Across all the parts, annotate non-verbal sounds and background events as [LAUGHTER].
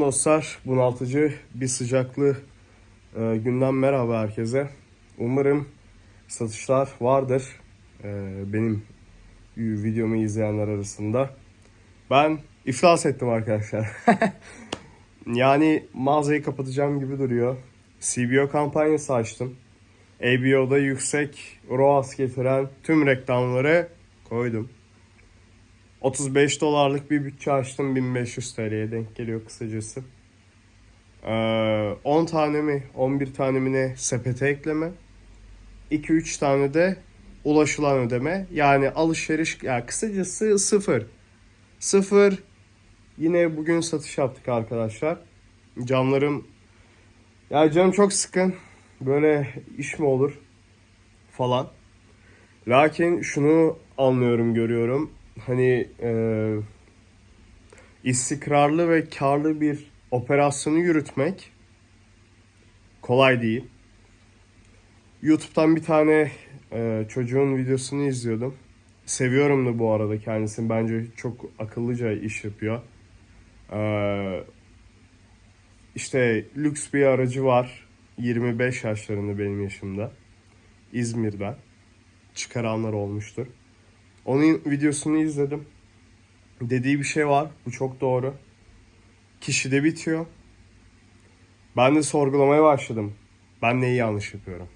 Dostlar, bunaltıcı bir sıcaklı e, günden merhaba herkese. Umarım satışlar vardır e, benim videomu izleyenler arasında. Ben iflas ettim arkadaşlar. [LAUGHS] yani mağazayı kapatacağım gibi duruyor. CBO kampanyası açtım. ABO'da yüksek ROAS getiren tüm reklamları koydum. 35 dolarlık bir bütçe açtım 1500 TL'ye denk geliyor kısacası. Ee, 10 tane mi 11 tane mi ne sepete ekleme. 2-3 tane de ulaşılan ödeme. Yani alışveriş yani kısacası sıfır. Sıfır. Yine bugün satış yaptık arkadaşlar. Canlarım ya canım çok sıkın. Böyle iş mi olur falan. Lakin şunu anlıyorum, görüyorum. Hani e, istikrarlı ve karlı bir operasyonu yürütmek kolay değil. YouTube'dan bir tane e, çocuğun videosunu izliyordum. Seviyorum da bu arada kendisini. Bence çok akıllıca iş yapıyor. Ee, işte lüks bir aracı var. 25 yaşlarında benim yaşımda. İzmir'den. Çıkaranlar olmuştur. Onun videosunu izledim. Dediği bir şey var. Bu çok doğru. Kişide bitiyor. Ben de sorgulamaya başladım. Ben neyi yanlış yapıyorum?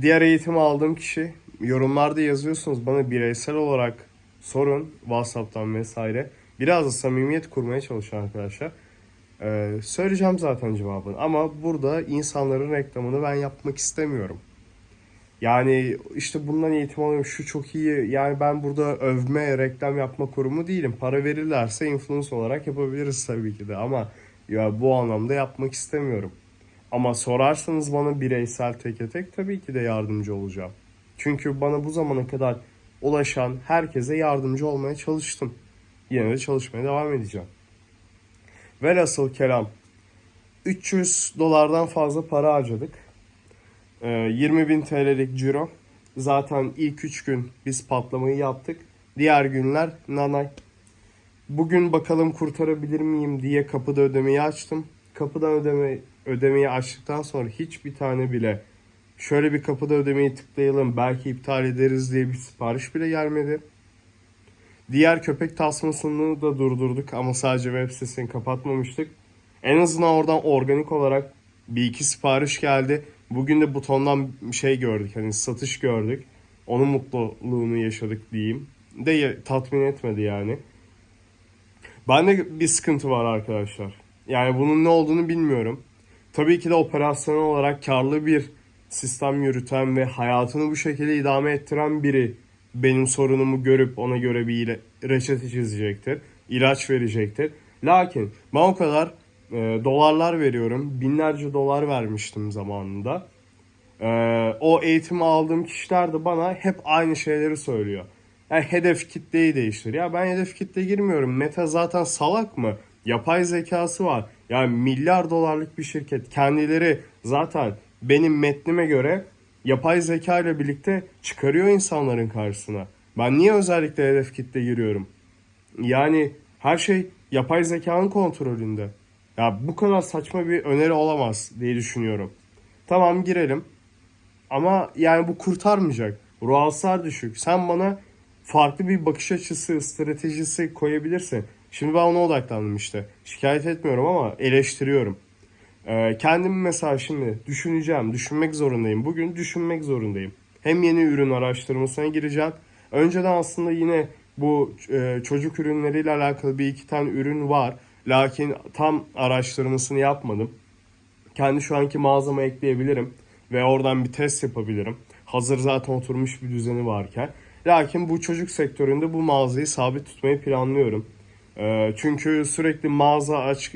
Diğer eğitimi aldığım kişi yorumlarda yazıyorsunuz bana bireysel olarak sorun WhatsApp'tan vesaire. Biraz da samimiyet kurmaya çalışın arkadaşlar. Ee, söyleyeceğim zaten cevabını ama burada insanların reklamını ben yapmak istemiyorum. Yani işte bundan eğitim alıyorum şu çok iyi yani ben burada övme reklam yapma kurumu değilim. Para verirlerse influence olarak yapabiliriz tabii ki de ama ya bu anlamda yapmak istemiyorum. Ama sorarsanız bana bireysel teke tek tabii ki de yardımcı olacağım. Çünkü bana bu zamana kadar ulaşan herkese yardımcı olmaya çalıştım. Yine de çalışmaya devam edeceğim. Velhasıl kelam 300 dolardan fazla para harcadık. 20 bin TL'lik ciro. Zaten ilk 3 gün biz patlamayı yaptık. Diğer günler nanay. Bugün bakalım kurtarabilir miyim diye kapıda ödemeyi açtım. Kapıdan ödeme ödemeyi açtıktan sonra hiçbir tane bile şöyle bir kapıda ödemeyi tıklayalım belki iptal ederiz diye bir sipariş bile gelmedi. Diğer köpek tasmasını da durdurduk ama sadece web sitesini kapatmamıştık. En azından oradan organik olarak bir iki sipariş geldi. Bugün de butondan şey gördük hani satış gördük. Onun mutluluğunu yaşadık diyeyim. De tatmin etmedi yani. Bende bir sıkıntı var arkadaşlar. Yani bunun ne olduğunu bilmiyorum. Tabii ki de operasyonel olarak karlı bir sistem yürüten ve hayatını bu şekilde idame ettiren biri benim sorunumu görüp ona göre bir reçete çizecektir. ilaç verecektir. Lakin ben o kadar e, dolarlar veriyorum. Binlerce dolar vermiştim zamanında. E, o eğitimi aldığım kişiler de bana hep aynı şeyleri söylüyor. Yani hedef kitleyi değiştir. Ya ben hedef kitle girmiyorum. Meta zaten salak mı? Yapay zekası var. Yani milyar dolarlık bir şirket. Kendileri zaten benim metnime göre yapay zeka ile birlikte çıkarıyor insanların karşısına. Ben niye özellikle hedef kitle giriyorum? Yani her şey yapay zekanın kontrolünde. Ya bu kadar saçma bir öneri olamaz diye düşünüyorum. Tamam girelim. Ama yani bu kurtarmayacak. Ruhsar düşük. Sen bana farklı bir bakış açısı, stratejisi koyabilirsin. Şimdi ben ona odaklandım işte. Şikayet etmiyorum ama eleştiriyorum. Ee, kendimi mesela şimdi düşüneceğim, düşünmek zorundayım. Bugün düşünmek zorundayım. Hem yeni ürün araştırmasına gireceğim. Önceden aslında yine bu e, çocuk ürünleriyle alakalı bir iki tane ürün var. Lakin tam araştırmasını yapmadım. Kendi şu anki mağazama ekleyebilirim ve oradan bir test yapabilirim. Hazır zaten oturmuş bir düzeni varken. Lakin bu çocuk sektöründe bu mağazayı sabit tutmayı planlıyorum. Ee, çünkü sürekli mağaza aç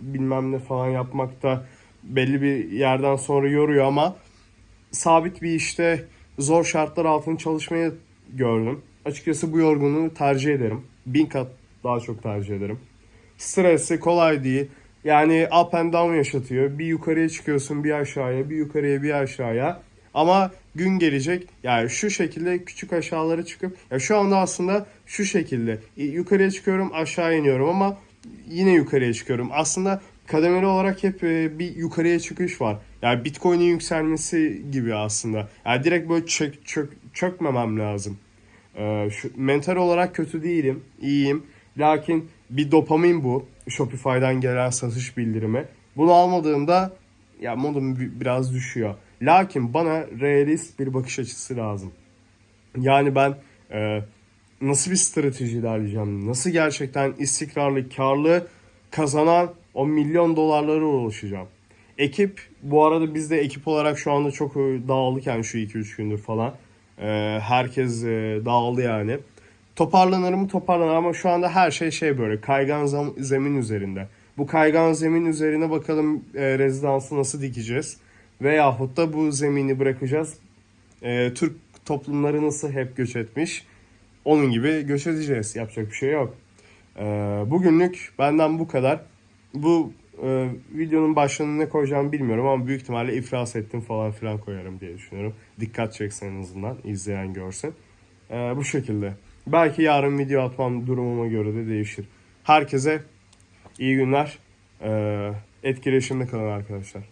bilmem ne falan yapmakta belli bir yerden sonra yoruyor ama sabit bir işte zor şartlar altında çalışmayı gördüm. Açıkçası bu yorgunluğu tercih ederim. Bin kat daha çok tercih ederim. Stresli kolay değil. Yani up and down yaşatıyor. Bir yukarıya çıkıyorsun bir aşağıya, bir yukarıya bir aşağıya. Ama gün gelecek yani şu şekilde küçük aşağılara çıkıp ya şu anda aslında şu şekilde yukarıya çıkıyorum aşağı iniyorum ama yine yukarıya çıkıyorum. Aslında kademeli olarak hep e, bir yukarıya çıkış var. Yani Bitcoin'in yükselmesi gibi aslında. Yani direkt böyle çök, çök, çökmemem lazım. Ee, şu, mental olarak kötü değilim. iyiyim. Lakin bir dopamin bu. Shopify'dan gelen satış bildirimi. Bunu almadığımda ya modum bi- biraz düşüyor. Lakin bana realist bir bakış açısı lazım. Yani ben e, nasıl bir strateji ilerleyeceğim? Nasıl gerçekten istikrarlı, karlı, kazanan o milyon dolarlara ulaşacağım? Ekip, bu arada biz de ekip olarak şu anda çok e, dağıldık yani şu 2-3 gündür falan. E, herkes e, dağıldı yani. Toparlanır mı toparlanır ama şu anda her şey şey böyle kaygan zam- zemin üzerinde. Bu kaygan zemin üzerine bakalım e, rezidansı nasıl dikeceğiz. Veyahut da bu zemini bırakacağız. E, Türk toplumları nasıl hep göç etmiş. Onun gibi göç edeceğiz. Yapacak bir şey yok. E, bugünlük benden bu kadar. Bu e, videonun başlığını ne koyacağımı bilmiyorum ama büyük ihtimalle iflas ettim falan filan koyarım diye düşünüyorum. Dikkat çeksin en azından izleyen görsün. E, bu şekilde. Belki yarın video atmam durumuma göre de değişir. Herkese iyi günler. E, etkileşimde kalın arkadaşlar.